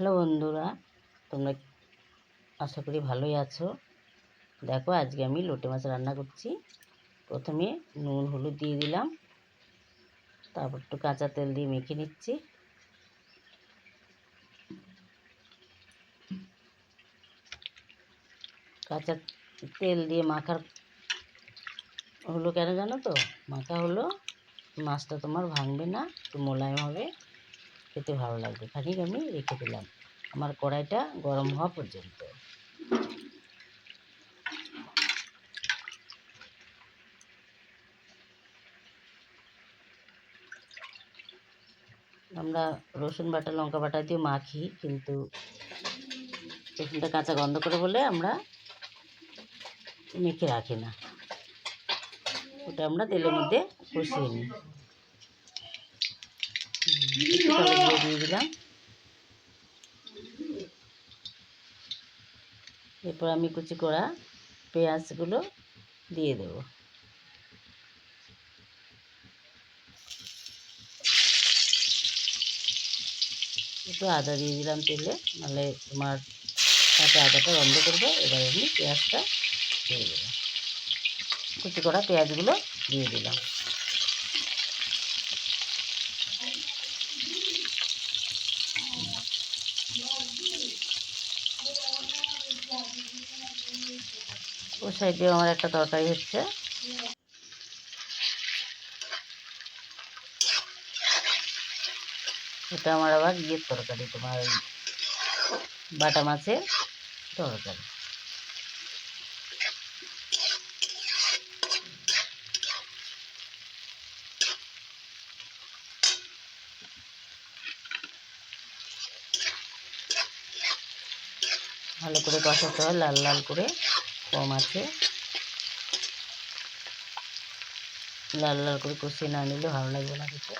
Hello বন্ধুরা, তোমরা আশা করি ভালোই আছো। দেখো, আজকে আমি লোটে মাছ রান্না করছি। প্রথমে নুন, হলুদ দিয়ে দিলাম। তারপর একটু কাঁচা তেল দিয়ে মেখে নিচ্ছি। কাঁচা তেল দিয়ে মাখার হলো কেন জানো তো? মাখা হলো, মাছটা তোমার ভাঙবে না, একটু মোলায়েম হবে। খেতে ভালো লাগবে। খানিক আমি রেখে দিলাম। আমার কড়াইটা গরম হওয়া পর্যন্ত। আমরা রসুন বাটা, লঙ্কা বাটা দিয়ে মাখি, কিন্তু রসুনটা কাঁচা গন্ধ করে বলে আমরা মেখে রাখি না। ওটা আমরা তেলের মধ্যে কষিয়ে নিই। টমেটো দিয়ে দিলাম। এরপর আমি কুচি করা পেঁয়াজগুলো দিয়ে দেব। একটু আদা দিয়ে দিলাম তেলে, নাহলে তোমার সাথে আদাটা বন্ধ করব, এবার আমি পেঁয়াজটা দিয়ে দিলাম কুচি করা পেঁয়াজগুলো দিয়ে দিলাম। ও সাইডেও আমার একটা তরকারি হচ্ছে। এটা আমার আবার ইয়ের তরকারি, তোমার বাটা মাছের তরকারি। ভালো করে কষাতে হয় লাল লাল করে কম আছে। লাল লাল করে কষিয়ে না নিলে ভালো লাগবে না খেতে।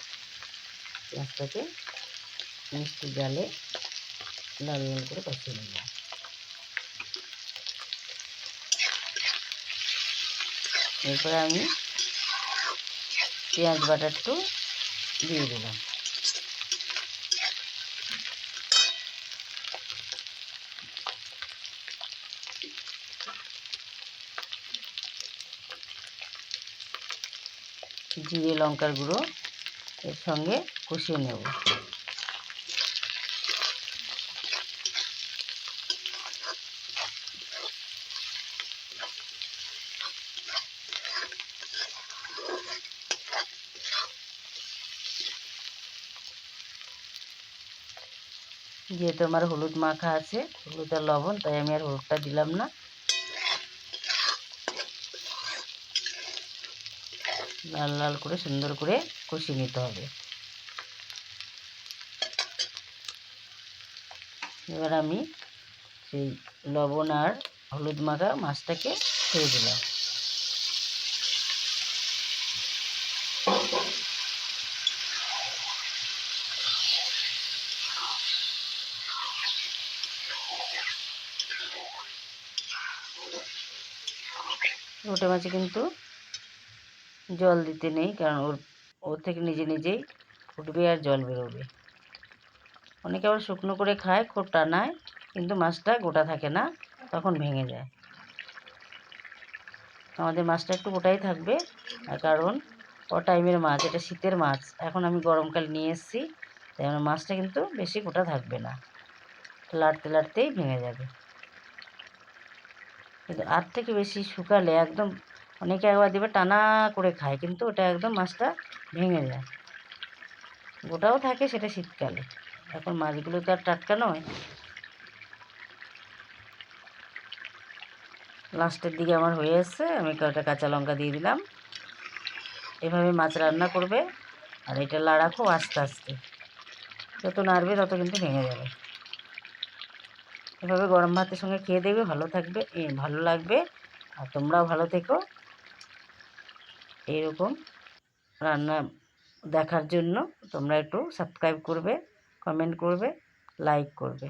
পেঁয়াজটাকে মিষ্টি জালে লাল লাল করে কষিয়ে নিলাম। এরপরে আমি পেঁয়াজ বাটা একটু দিয়ে দিলাম। জিরে লঙ্কার গুঁড়ো এর সঙ্গে কষিয়ে নেব। যেহেতু আমার হলুদ মাখা আছে, হলুদ আর লবণ, তাই আমি আর হলুদটা দিলাম না। লাল লাল করে সুন্দর করে কষিয়ে নিতে হবে। এবার আমি সেই লবণ আর হলুদ মাখা মাছটাকে ছেড়ে দিলাম। রোটে মাছে কিন্তু জল দিতে নেই, কারণ ওর ওর থেকে নিজে নিজেই ফুটবে আর জল বেরোবে। অনেকে আবার শুকনো করে খায়, খুব টানায়, কিন্তু মাছটা গোটা থাকে না, তখন ভেঙে যায়। আমাদের মাছটা একটু গোটাই থাকবে কারণ ও টাইমের মাছ, এটা শীতের মাছ, এখন আমি গরমকাল নিয়ে এসেছি, তাই আমার মাছটা কিন্তু বেশি গোটা থাকবে না। লাড়তে লাড়তেই ভেঙে যাবে। কিন্তু আর থেকে বেশি শুকালে একদম অনেকে একবার দেবে, টানা করে খায়, কিন্তু ওটা একদম মাছটা ভেঙে যায়। গোটাও থাকে সেটা শীতকালে। এখন মাছগুলো তো আর টাটকা নয়। লাস্টের দিকে আমার হয়ে এসছে, আমি কয়েকটা কাঁচা লঙ্কা দিয়ে দিলাম। এভাবে মাছ রান্না করবে, আর এটা লাড়া খুব আস্তে আস্তে। যত নাড়বে তত কিন্তু ভেঙে যাবে। এভাবে গরম ভাতের সঙ্গে খেয়ে দেবে ভালো থাকবে ভালো লাগবে। আর তোমরাও ভালো থেকো। এরকম রান্না দেখার জন্য তোমরা একটু সাবস্ক্রাইব করবে কমেন্ট করবে লাইক করবে।